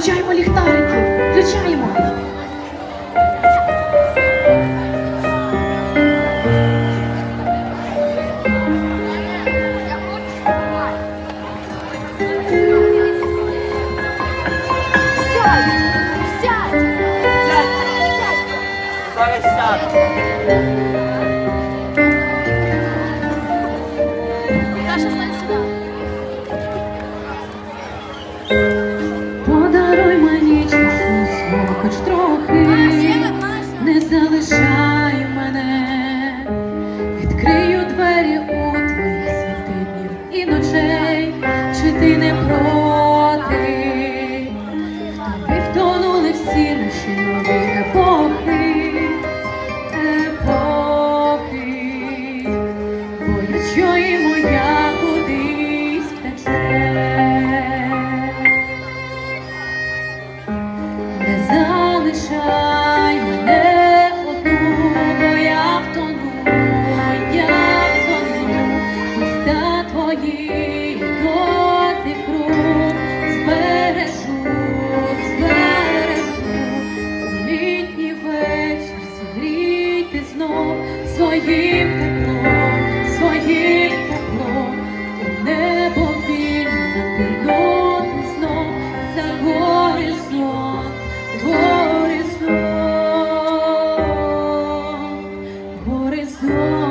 Включаємо ліхтарики, включаємо. Сядь! Сядь! Сядь! Зараз сяду. Своїм теплом, своїм теплом, у небо вільно пірнути знов за горизонт, горизонт, горизонт,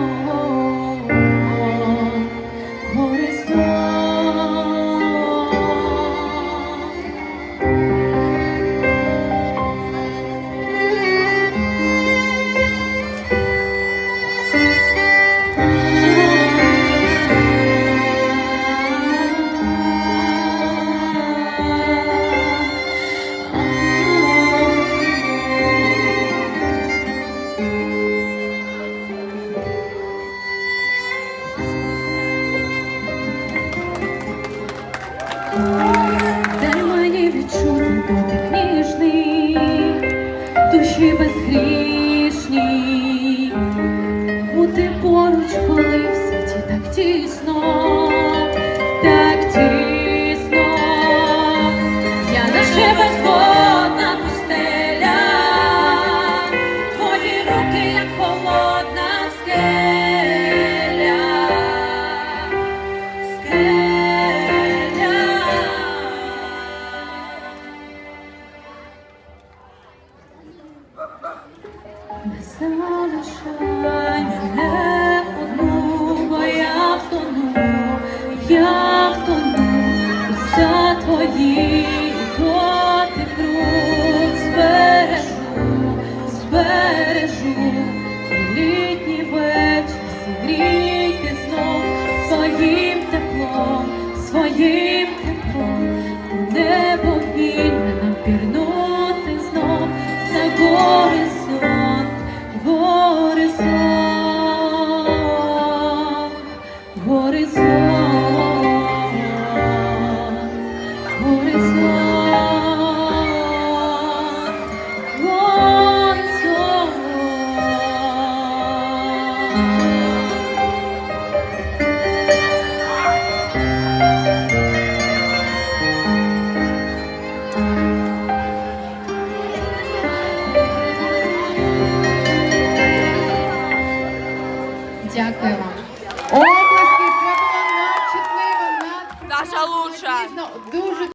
бути поруч, коли в світі так тісно, так тісно, я наче безводна пустеля, твої руки, як холодна скеля. Скеля. Не залишай дотик збережу, збережу, літній вечір зігрійте знов своїм Дякую вам. Обласки, це була надчутлива, надприємна. Наша лучша. Дуже